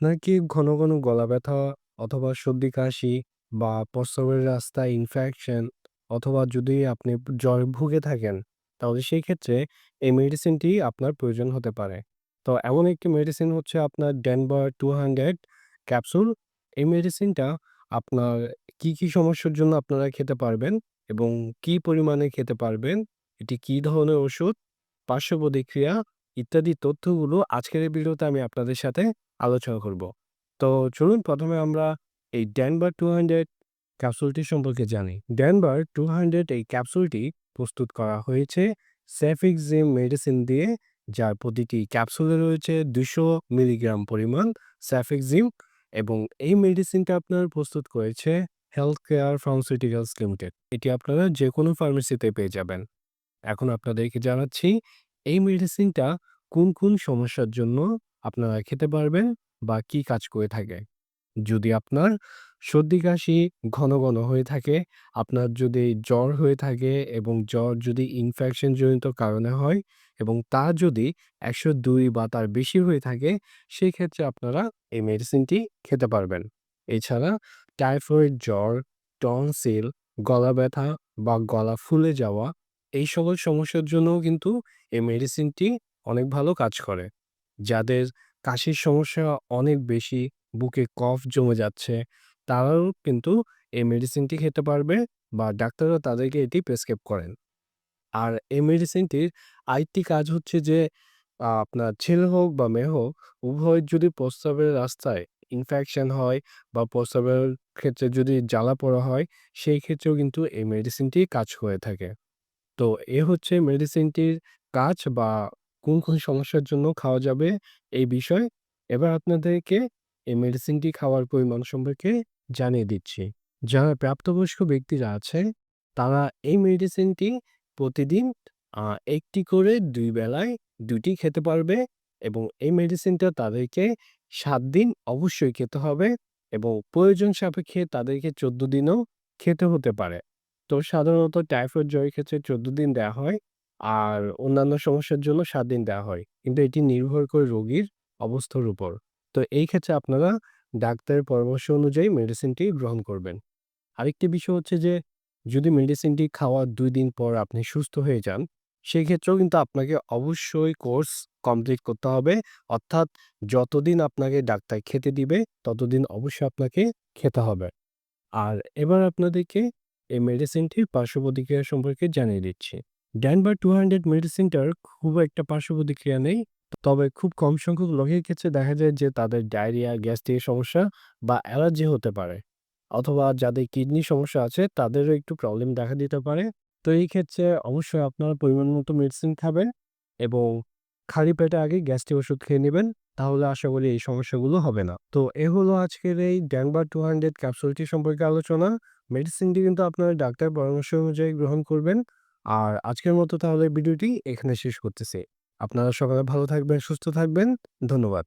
আপনার কি ঘন, ঘন গলা ব্যথা অথবা সর্দি-কাশি বা প্রস্রাবের রাস্তায় ইনফেকশন অথবা যদি আপনি জ্বরে ভুগে থাকেন, তাহলে সেই ক্ষেত্রে এই মেডিসিনটি আপনার প্রয়োজন হতে পারে। তো এমন একটি মেডিসিন হচ্ছে আপনার ডেনভার 200 ক্যাপসুল। এই মেডিসিনটা আপনার কি, কি সমস্যার জন্য আপনারা খেতে পারবেন এবং কি পরিমাণে খেতে পারবেন, এটি কি ধরনের ওষুধ, পার্শ্ব প্রতিক্রিয়া ইত্যাদি তথ্যগুলো আজকের এই ভিডিওতে আমি আপনাদের সাথে আলোচনা করব। তো চলুন প্রথমে আমরা এই ড্যানবার টু হান্ড্রেড ক্যাপসুলটি সম্পর্কে জানি। ড্যানবার টু হান্ড্রেড এই ক্যাপসুলটি প্রস্তুত করা হয়েছে সেফিক্সিম মেডিসিন দিয়ে, যার প্রতিটি ক্যাপসুলে রয়েছে দুশো মিলিগ্রাম পরিমাণ সেফিক্সিম এবং এই মেডিসিনটা আপনার প্রস্তুত করেছে হেলথ কেয়ার ফার্মাসিউটিক্যালস লিমিটেড। এটি আপনারা যেকোনো ফার্মেসিতে পেয়ে যাবেন। এখন আপনাদেরকে জানাচ্ছি এই মেডিসিনটা কোন, কোন সমস্যার জন্য আপনারা খেতে পারবেন বা কি কাজ করে থাকে। যদি আপনার সর্দি-কাশি ঘন, ঘন হয়ে থাকে, আপনার যদি জ্বর হয়ে থাকে এবং জ্বর যদি ইনফেকশন জনিত কারণে হয় এবং তা যদি ১০২ বা তার বেশি হয়ে থাকে, সেই ক্ষেত্রে আপনারা এই মেডিসিনটি খেতে পারবেন। এছাড়া টাইফয়েড জ্বর, টনসিল, গলা ব্যথা বা গলা ফুলে যাওয়া এই সকল সমস্যার জন্যও কিন্তু এই মেডিসিনটি অনেক ভালো কাজ করে। যাদের কাশির সমস্যা অনেক বেশি, বুকে কফ জমে যাচ্ছে, তারাও কিন্তু এই মেডিসিনটি খেতে পারবে বা ডাক্তাররা তাদেরকে এটি প্রেসক্রাইব করেন। আর এই মেডিসিনটির আরেকটি কাজ হচ্ছে যে আপনার ছেলে হোক বা মেয়ে হোক, উভয়ের যদি প্রস্রাবের রাস্তায় ইনফেকশন হয় বা প্রস্রাবের ক্ষেত্রে যদি জ্বালা-পোড়া হয়, সেই ক্ষেত্রেও কিন্তু এই মেডিসিনটি কাজ করে থাকে। তো এ হচ্ছে মেডিসিনটির কাজ বা কোন, কোন সমস্যার জন্য খাওয়া যাবে এই বিষয়। এবার আপনাদেরকে এই মেডিসিনটি খাওয়ার পরিমাণ সম্পর্কে জানিয়ে দিচ্ছি। যারা প্রাপ্তবয়স্ক ব্যক্তিরা আছে, তারা এই মেডিসিনটি প্রতিদিন আ ১ টি করে ২ বেলায় ২ টি খেতে পারবে এবং এই মেডিসিনটা তাদেরকে ৭ দিন অবশ্যই খেতে হবে এবং প্রয়োজন সাপেক্ষে তাদেরকে ১৪ দিনও খেতে হতে পারে। তো সাধারণত টাইফয়েড জ্বরের ক্ষেত্রে ১৪ দিন দেয়া হয় আর অন্যান্য সমস্যার জন্য ৭ দিন দেওয়া হয়। কিন্তু এটি নির্ভর করে রোগীর অবস্থার উপর। তো এই ক্ষেত্রে আপনারা ডাক্তারের পরামর্শ অনুযায়ী মেডিসিনটি গ্রহণ করবেন। আরেকটি বিষয় হচ্ছে যে যদি মেডিসিনটি খাওয়ার ২ দিন পর আপনি সুস্থ হয়ে যান, সেক্ষেত্রেও কিন্তু আপনাকে অবশ্যই কোর্স কমপ্লিট করতে হবে। অর্থাৎ যতদিন আপনাকে ডাক্তার খেতে দিবে, ততদিন অবশ্যই আপনাকে খেতে হবে। আর এবার আপনাদেরকে এই মেডিসিনটির পার্শ্ব প্রতিক্রিয়া সম্পর্কে জানিয়ে দিচ্ছি। ডেনভার 200 মেডিসিনটার খুব একটা পার্শ্ব প্রতিক্রিয়া নেই। তবে খুব কম সংখ্যক লোকের ক্ষেত্রে দেখা যায় যে তাদের ডায়রিয়া, গ্যাস্ট্রিক সমস্যা বা অ্যালার্জি হতে পারে। অথবা যাদের কিডনি সমস্যা আছে তাদেরও একটু প্রবলেম দেখা দিতে পারে। তো এই ক্ষেত্রে অবশ্যই আপনারা পরিমাণ মতো মেডিসিন খাবেন এবং খালি পেটে আগে গ্যাস্ট্রিক ওষুধ খেয়ে নেবেন তাহলে আশা করি এই সমস্যাগুলো হবে না। তো এ হলো আজকের এই ড্যানবার টু হান্ড্রেড ক্যাপসুলটি সম্পর্কে আলোচনা। মেডিসিনটি কিন্তু আপনারা ডাক্তার পরামর্শ অনুযায়ী গ্রহণ করবেন। আর আজকের মতো তাহলে ভিডিওটি এখানে শেষ করতেছি। আপনারা সকালে ভালো থাকবেন, সুস্থ থাকবেন। ধন্যবাদ।